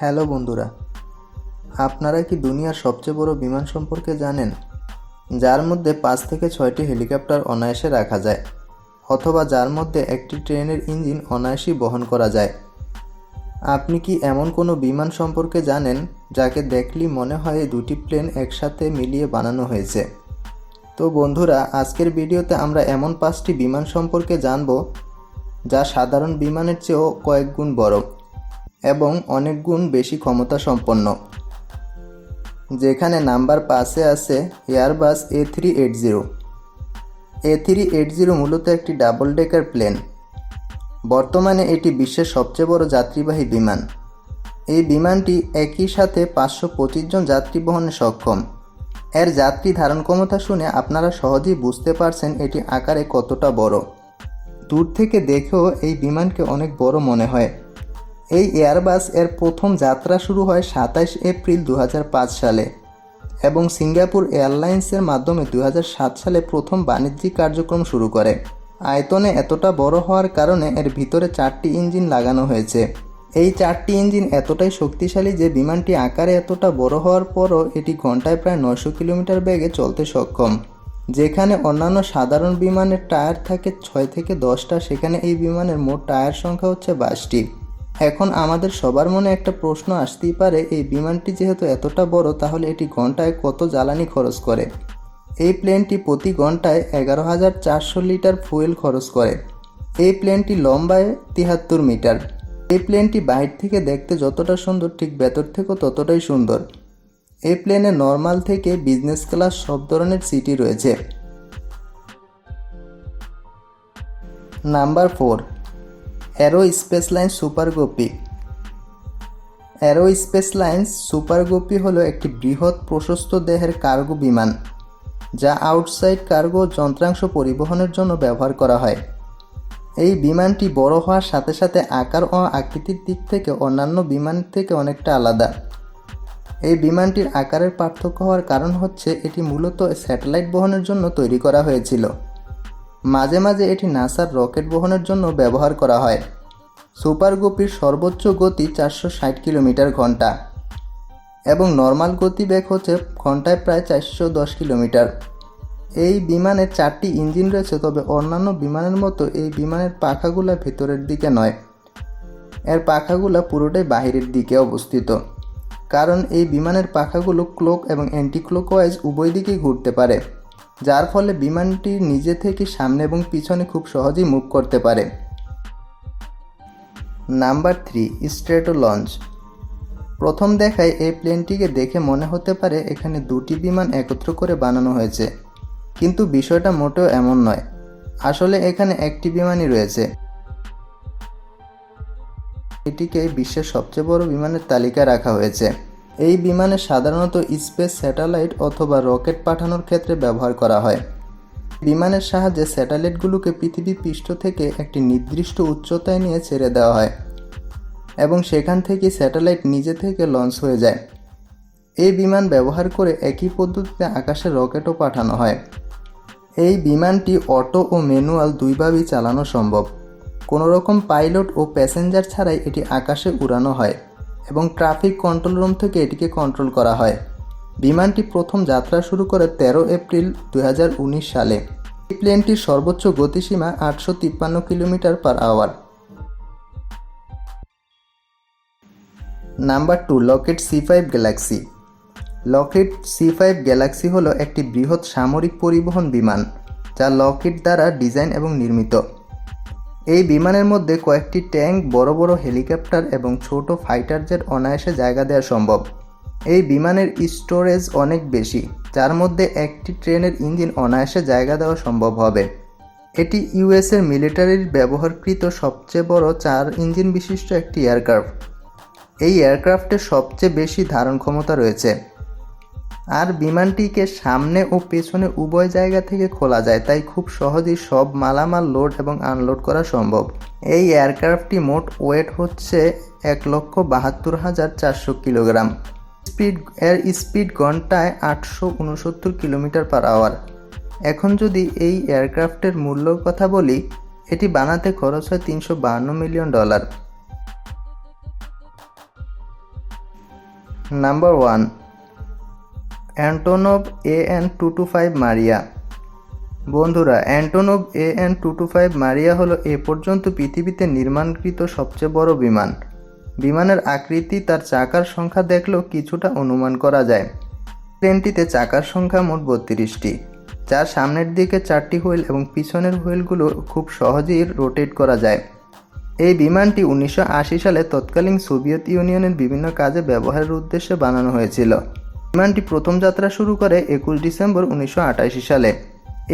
Hello বন্ধুরা, আপনারা কি দুনিয়ার সবচেয়ে বড় বিমান সম্পর্কে জানেন? যার মধ্যে পাঁচ থেকে ছয়টি হেলিকপ্টার অনায়াসে রাখা যায়, অথবা যার মধ্যে একটি ট্রেনের ইঞ্জিন অনায়াসই বহন করা যায়। আপনি কি এমন কোনো বিমান সম্পর্কে জানেন, যাকে দেখলেই মনে হয় দুটি প্লেন একসাথে মিলিয়ে বানানো হয়েছে? তো বন্ধুরা, আজকের ভিডিওতে আমরা এমন পাঁচটি বিমান সম্পর্কে জানব, যা সাধারণ বিমানের চেয়েও কয়েক গুণ বড়। এবং অনেক গুণ বেশি ক্ষমতা সম্পন্ন যেখানে নাম্বার পাশে আছে Airbus A three eight zero A three eight zero মূলত একটি ডাবল ডেকার প্লেন বর্তমানে এটি বিশ্বের সবচেয়ে বড় যাত্রীবাহী বিমান। এই বিমানটি একই সাথে পাঁচশো পঁচিশ জন যাত্রী বহনে সক্ষম। এর যাত্রী ধারণ ক্ষমতা শুনে আপনারা সহজেই বুঝতে পারছেন এটি আকারে কতটা বড়। দূর থেকে দেখেও এই বিমানকে অনেক বড় মনে হয়। এই এয়ারবাস এর প্রথম যাত্রা শুরু হয় সাতাইশ এপ্রিল দু হাজার পাঁচ সালে এবং সিঙ্গাপুর এয়ারলাইন্সের মাধ্যমে দু হাজার সাত সালে প্রথম বাণিজ্যিক কার্যক্রম শুরু করে। আয়তনে এতটা বড় হওয়ার কারণে এর ভিতরে চারটি ইঞ্জিন লাগানো হয়েছে। এই চারটি ইঞ্জিন এতটাই শক্তিশালী যে বিমানটি আকারে এতটা বড় হওয়ার পরও এটি ঘন্টায় প্রায় নয়শো কিলোমিটার বেগে চলতে সক্ষম, যেখানে অন্যান্য সাধারণ বিমানের টায়ার থাকে ছয় থেকে দশটা, সেখানে এই বিমানের মোট টায়ার সংখ্যা হচ্ছে বাইশটি। এখন আমাদের সবার মনে একটা প্রশ্ন আসতেই পারে, এই বিমানটি যেহেতু এতটা বড়, তাহলে এটি ঘন্টায় কত জ্বালানি খরচ করে? এই প্লেনটি প্রতি ঘন্টায় এগারো হাজার চারশো লিটার ফুয়েল খরচ করে। এই প্লেনটি লম্বায় তিহাত্তর মিটার। এই প্লেনটি বাইর থেকে দেখতে যতটা সুন্দর, ঠিক ভেতর থেকেও ততটাই সুন্দর। এই প্লেনে নর্মাল থেকে বিজনেস ক্লাস সব ধরনের সিটি রয়েছে। Number four aerospace line Super Guppy aerospace lines Super Guppy হলো একটি বৃহৎ প্রশস্ত দেহের কার্গো বিমান, যা আউটসাইড কার্গো যন্ত্রাংশ পরিবহনের জন্য ব্যবহার করা হয়। এই বিমানটি বড় হওয়ার সাথে সাথে আকার ও আকৃতির দিক থেকে অন্যান্য বিমান থেকে অনেকটা আলাদা। এই বিমানটির আকারের পার্থক্য হওয়ার কারণ হচ্ছে এটি মূলত স্যাটেলাইট বহনের জন্য তৈরি করা হয়েছিল। মাঝে মাঝে এটি নাসার রকেট বহনের জন্য ব্যবহার করা হয়। সুপার গোপির সর্বোচ্চ গতি চারশো ষাট কিলোমিটার ঘণ্টা এবং নর্মাল গতিবেগ হচ্ছে ঘন্টায় প্রায় চারশো দশ কিলোমিটার। এই বিমানের চারটি ইঞ্জিন রয়েছে, তবে অন্যান্য বিমানের মতো এই বিমানের পাখাগুলো ভেতরের দিকে নয়। এর পাখাগুলো পুরোটাই বাহিরের দিকে অবস্থিত, কারণ এই বিমানের পাখাগুলো ক্লোক এবং অ্যান্টি ক্লোকওয়াইজ উভয় দিকেই ঘুরতে পারে। যার ফলে বিমানটি নিজে থেকে সামনে এবং পিছনে খুব সহজেই মুভ করতে পারে। Number three, Stratolaunch. প্রথম দেখায় এই প্লেনটিকে দেখে মনে হতে পারে এখানে দুটি বিমান একত্র করে বানানো হয়েছে। কিন্তু বিষয়টা মোটেও এমন নয়। আসলে এখানে একটি বিমানই রয়েছে। এটিকে বিশ্বের সবচেয়ে বড় বিমানের তালিকা রাখা হয়েছে। এই বিমানে সাধারণত স্পেস স্যাটেলাইট অথবা রকেট পাঠানোর ক্ষেত্রে ব্যবহার করা হয়। বিমানের সাহায্যে স্যাটেলাইটগুলোকে পৃথিবী পৃষ্ঠ থেকে একটি নির্দিষ্ট উচ্চতায় নিয়ে ছেড়ে দেওয়া হয় এবং সেখান থেকে স্যাটেলাইট নিজে থেকে লঞ্চ হয়ে যায়। এই বিমান ব্যবহার করে একই পদ্ধতিতে আকাশে রকেটও পাঠানো হয়। এই বিমানটি অটো ও ম্যানুয়াল দুইভাবেই চালানো সম্ভব। কোনো রকম পাইলট ও প্যাসেঞ্জার ছাড়াই এটি আকাশে উড়ানো হয়। এবং ট্রাফিক কন্ট্রোল রুম থেকে এটিকে কন্ট্রোল করা হয়। বিমানটি প্রথম যাত্রা শুরু করে তেরো এপ্রিল দু হাজার উনিশ সালে। এই প্লেনটির সর্বোচ্চ গতিসীমা আটশো তিপ্পান্ন kilometre per hour. Number two, Lockheed C five Galaxy. Lockheed C five Galaxy হলো একটি বৃহৎ সামরিক পরিবহন বিমান, যা লকেট দ্বারা ডিজাইন এবং নির্মিত। এই বিমানের মধ্যে কয়েকটি ট্যাঙ্ক, বড় বড় হেলিকপ্টার এবং ছোট ফাইটার অনায়াসে জায়গা দেওয়া সম্ভব। এই বিমানের স্টোরেজ অনেক বেশি, যার মধ্যে একটি ট্রেনের ইঞ্জিন অনায়াসে জায়গা দেওয়া সম্ভব হবে। এটি ইউএসের মিলিটারির ব্যবহারকৃত সবচেয়ে বড় চার ইঞ্জিন বিশিষ্ট একটি এয়ারক্রাফট। এই এয়ারক্রাফটের সবচেয়ে বেশি ধারণ ক্ষমতা রয়েছে। আর বিমানটিকে সামনে ও পেছনে উভয় জায়গা থেকে খোলা যায়, তাই খুব সহজেই সব মালামাল লোড এবং আনলোড করা সম্ভব। এই এয়ারক্রাফটটি মোট ওয়েট হচ্ছে এক লক্ষ বাহাত্তর হাজার চারশো কিলোগ্রাম। স্পিড, এর স্পিড ঘন্টায় আটশো উনসত্তর কিলোমিটার পার আওয়ার। এখন যদি এই এয়ারক্রাফটের মূল্যর কথা বলি, এটি বানাতে খরচ হয় তিনশো বাহান্ন million dollar. Number one Antonov A N two two five Mriya. বন্ধুরা, Antonov A N two two five Mriya হলো এ পর্যন্ত পৃথিবীতে নির্মাণকৃত সবচেয়ে বড় বিমান। বিমানের আকৃতি তার চাকার সংখ্যা দেখলেও কিছুটা অনুমান করা যায়। প্লেনটিতে চাকার সংখ্যা মোট বত্রিশটি, যার সামনের দিকে চারটি হুইল এবং পিছনের হুইলগুলো খুব সহজেই রোটেট করা যায়। এই বিমানটি উনিশশো আশি সালে তৎকালীন সোভিয়েত ইউনিয়নের বিভিন্ন কাজে ব্যবহারের উদ্দেশ্যে বানানো হয়েছিল। বিমানটি প্রথম যাত্রা শুরু করে একুশ ডিসেম্বর উনিশশো সালে।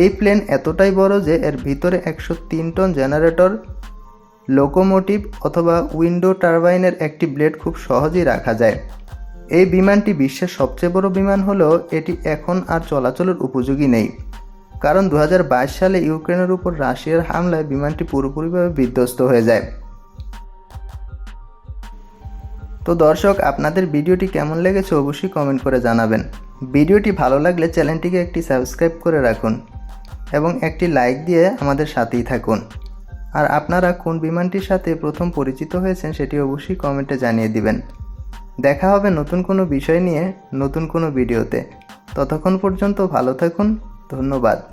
এই প্লেন এতটাই বড় যে এর ভিতরে একশো তিন টন জেনারেটর, লোকোমোটিভ অথবা উইন্ডো টারবাইনের একটি ব্লেড খুব সহজেই রাখা যায়। এই বিমানটি বিশ্বের সবচেয়ে বড় বিমান হলেও এটি এখন আর চলাচলের উপযোগী নেই। কারণ দু হাজার বাইশ সালে ইউক্রেনের উপর রাশিয়ার হামলায় বিমানটি পুরোপুরিভাবে বিধ্বস্ত হয়ে যায়। তো দর্শক, আপনাদের ভিডিওটি কেমন লেগেছে অবশ্যই কমেন্ট করে জানাবেন। ভিডিওটি ভালো লাগলে চ্যানেলটিকে একটি সাবস্ক্রাইব করে রাখুন এবং একটি লাইক দিয়ে আমাদের সাথেই থাকুন। আর আপনারা কোন বিমানটির সাথে প্রথম পরিচিত হয়েছেন সেটি অবশ্যই কমেন্টে জানিয়ে দিবেন। দেখা হবে নতুন কোনো বিষয় নিয়ে নতুন কোনো ভিডিওতে। ততক্ষণ পর্যন্ত ভালো থাকুন, ধন্যবাদ।